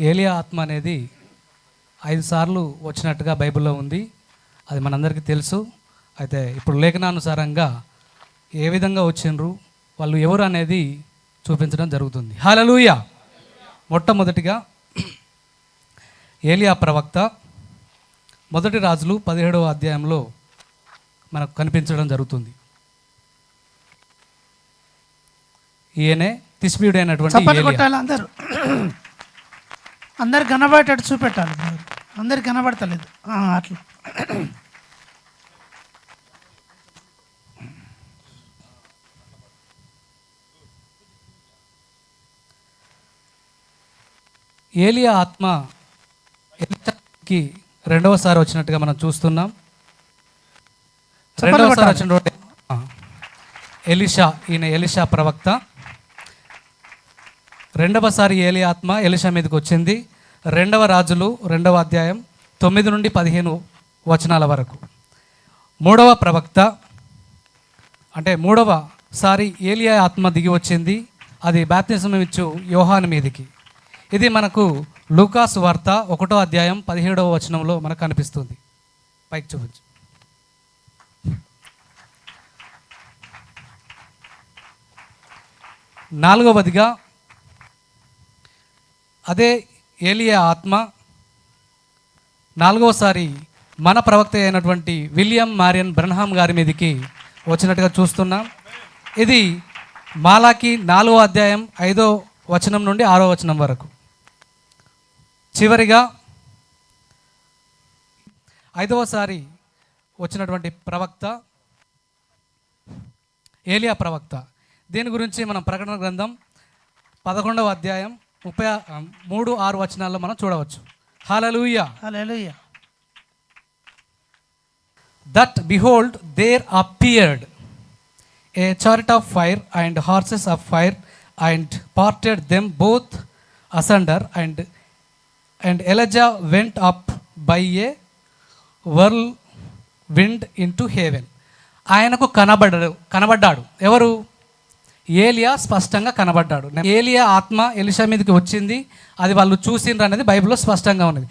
ఏలియా ఆత్మ అనేది ఐదు సార్లు వచ్చినట్టుగా బైబిల్లో ఉంది. అది మనందరికీ తెలుసు. అయితే ఇప్పుడు లేఖనానుసారంగా ఏ విధంగా వచ్చిండ్రు? వాళ్ళు ఎవరు అనేది చూపించడం జరుగుతుంది. హలలుయ మొట్టమొదటిగా ఏలియా ప్రవక్త మొదటి రాజులు పదిహేడవ అధ్యాయంలో మనకు కనిపించడం జరుగుతుంది. ఈయనే తిస్బీయుడైనటువంటి అందరు. అందరు కనబడేటట్టు చూపెట్టాలి అందరు కనబడతలేదు. అట్లా. ఏలియా ఆత్మ ఎలిషాకి రెండవసారి వచ్చినట్టుగా మనం చూస్తున్నాం. రెండవసారి. వచ్చిన ఎలిషా ఈయన ఎలిషా ప్రవక్త. రెండవసారి ఏలి ఆత్మ ఎలిషా మీదకి వచ్చింది. రెండవ రాజులు రెండవ అధ్యాయం తొమ్మిది నుండి పదిహేను వచనాల వరకు. మూడవ ప్రవక్త అంటే మూడవ సారి ఏలియా ఆత్మ దిగి వచ్చింది. అది బాప్తిజం ఇచ్చు యోహాను మీదికి. ఇది మనకు లూకాస్ వార్త ఒకటో అధ్యాయం పదిహేడవ వచనంలో మనకు కనిపిస్తుంది. పైకి చూపించు. నాలుగవదిగా అదే ఏలియా ఆత్మ. నాలుగవసారి మన ప్రవక్త అయినటువంటి విలియం మారియన్ బ్రన్హామ్ గారి మీదకి వచ్చినట్టుగా చూస్తున్నాం. ఇది మాలాకి నాలుగో అధ్యాయం ఐదో వచనం నుండి ఆరో వచనం వరకు. చివరిగా ఐదవసారి వచ్చినటువంటి ప్రవక్త ఏలియా ప్రవక్త. దీని గురించి మనం ప్రకటన గ్రంథం పదకొండవ అధ్యాయం ముప్పై మూడు ఆరు వచనాల్లో మనం చూడవచ్చు. Hallelujah that behold there appeared a chariot of fire and horses of fire and parted them both asunder and and Elijah went up by a whirlwind into heaven ఆయనకు కనబడ్డాడు కనబడ్డాడు. ఎవరు? ఏలియా స్పష్టంగా కనబడ్డాడు. ఏలియా ఆత్మ ఎలిషా మీదకి వచ్చింది. అది వాళ్ళు చూసిండ్రు అనేది బైబిల్లో స్పష్టంగా ఉన్నది.